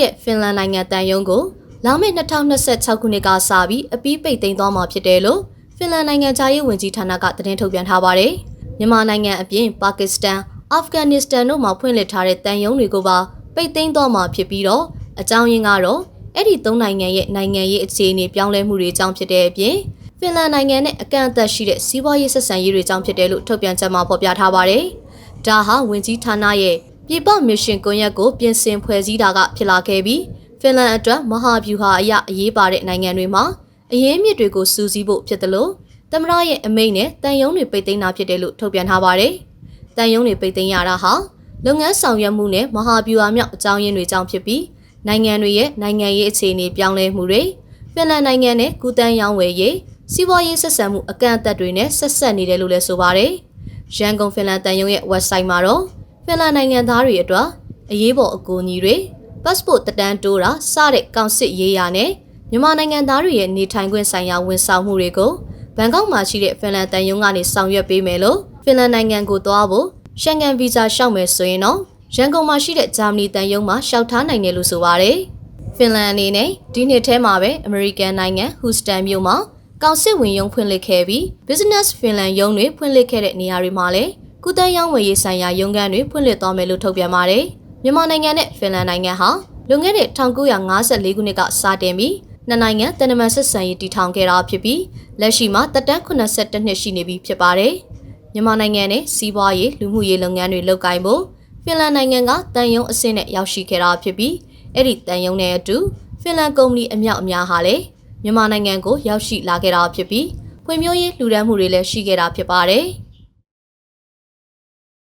ရဲ့ဖင်လန်နိုင်ငံတန်ယုံကိုလာမယ့်2026ခုနှစ်ကစပြီးအပြီးပိတ်သိမ်းသွားမှာဖြစ်တယ်လို့ဖင်လန်နိုင်ငံခြားရေးဝန်ကြီးဌာနကသတင်းထုတ်ပြန်ထားပါတယ်။မြန်မာနိုင်ငံအပြင်ပါကစ္စတန်၊အာဖဂန်နစ္စတန်တို့မှာဖွင့်လှစ်ထားတဲ့တန်ယုံတွေကိုပါပိတ်သိမ်းသွားမှာဖြစ်ပြီးတော့အကြောင်းရင်းကတော့အဲ့ဒီသုံးနိုင်ငံရဲ့နိုင်ငံရေးအခြေအနေပြောင်းလဲမှုတွေကြောင့်ဖြစ်တဲ့အပြင်ဖင်လန်နိုင်ငံနဲ့အကန့်အသတ်ရှိတဲ့စီးပွားရေးဆက်ဆံရေးတွေကြောင့်ဖြစ်တယ်လို့ထုတ်ပြန်ချက်မှာဖော်ပြထားပါတယ်။ဒါဟာဝင်ကြီးဌာနရဲ့ ပြည်ပမစ်ရှင်ကွန်ရက်ကိုပြင်ဆင်ဖွဲ့စည်းတာကဖြစ်လာခဲ့ပြီးဖင်လန်အတွက်မဟာဗျူဟာအရအရေးပါတဲ့နိုင်ငံတွေမှာအရေးမြစ်တွေကိုစူးစီးဖို့ဖြစ်တယ်လို့သမရရဲ့အမိန့်နဲ့တန်ယုံတွေပိတ်သိမ်းတာဖြစ်တယ်လို့ထုတ်ပြန်ထားပါတယ်။တန်ယုံတွေပိတ်သိမ်းရတာဟာလုပ်ငန်းဆောင်ရွက်မှုနဲ့မဟာဗျူဟာမြောက်အကြောင်းရင်းတွေကြောင့်ဖြစ်ပြီးနိုင်ငံတွေရဲ့နိုင်ငံရေးအခြေအနေပြောင်းလဲမှုတွေဖင်လန်နိုင်ငံနဲ့ကုတန်းရောင်းဝယ်ရေးစီးပွားရေးဆက်ဆံမှုအကန့်အသတ်တွေနဲ့ဆက်ဆက်နေတယ်လို့လည်းဆိုပါတယ်။ရန်ကုန်ဖင်လန်တန်ယုံရဲ့ website မှာတော့ဖ င်လန်နိုင်ငံသားတွေအတွက်အရေးပေါ်အကူအညီတွေ passport တက်တန်းတိုးတာစတဲ့ကောင်စစ်ရေးရာနဲ့မြန်မာနိုင်ငံသားတွေရဲ့နေထိုင်ခွင့်ဆိုင်ရာဝန်ဆောင်မှုတွေကိုဘန်ကောက်မှာရှိတဲ့ဖင်လန်တန်ယုံကနေဆောင်ရွက်ပေးမယ်လို့ဖင်လန်နိုင်ငံကိုသွားဖို့ရှန်ကန်ဗီဇာလျှောက်မယ်ဆိုရင်တော့ရန်ကုန်မှာရှိတဲ့ဂျာမနီတန်ယုံမှာလျှောက်ထားနိုင်တယ်လို့ဆိုပါတယ်။ဖင်လန်အနေနဲ့ဒီနှစ်ထဲမှာပဲအမေရိကန်နိုင်ငံဟူစတန်မြို့မှာကောင်စစ်ဝင်ရုံးဖွင့်လှစ်ခဲ့ပြီး Business Finland ရုံးတွေဖွင့်လှစ်ခဲ့တဲ့နေရာတွေမှာလည်း ကုသရောင်းဝယ်ရေးဆိုင်ရာရုံးခန်းတွေဖွင့်လှစ်သွားမယ်လို့ထုတ်ပြန်ပါတယ်။မြန်မာနိုင်ငံနဲ့ဖင်လန်နိုင်ငံဟာလွန်ခဲ့တဲ့1954ခုနှစ်ကစတင်ပြီးနှစ်နိုင်ငံတန်တမန်ဆက်ဆံရေးတည်ထောင်ခဲ့တာဖြစ်ပြီးလက်ရှိမှာတက်တန်း82နှစ်ရှိနေပြီဖြစ်ပါတယ်။မြန်မာနိုင်ငံနဲ့စီးပွားရေးလူမှုရေးလုပ်ငန်းတွေလုပ်ကိုင်ဖို့ဖင်လန်နိုင်ငံကတန်ယုံအဆင့်နဲ့ရောက်ရှိခဲ့တာဖြစ်ပြီးအဲ့ဒီတန်ယုံနဲ့အတူဖင်လန်ကုမ္ပဏီအမြောက်အများဟာလည်းမြန်မာနိုင်ငံကိုရောက်ရှိလာခဲ့တာဖြစ်ပြီးဖွံ့ဖြိုးရေးလှူဒါန်းမှုတွေလည်းရှိခဲ့တာဖြစ်ပါတယ်။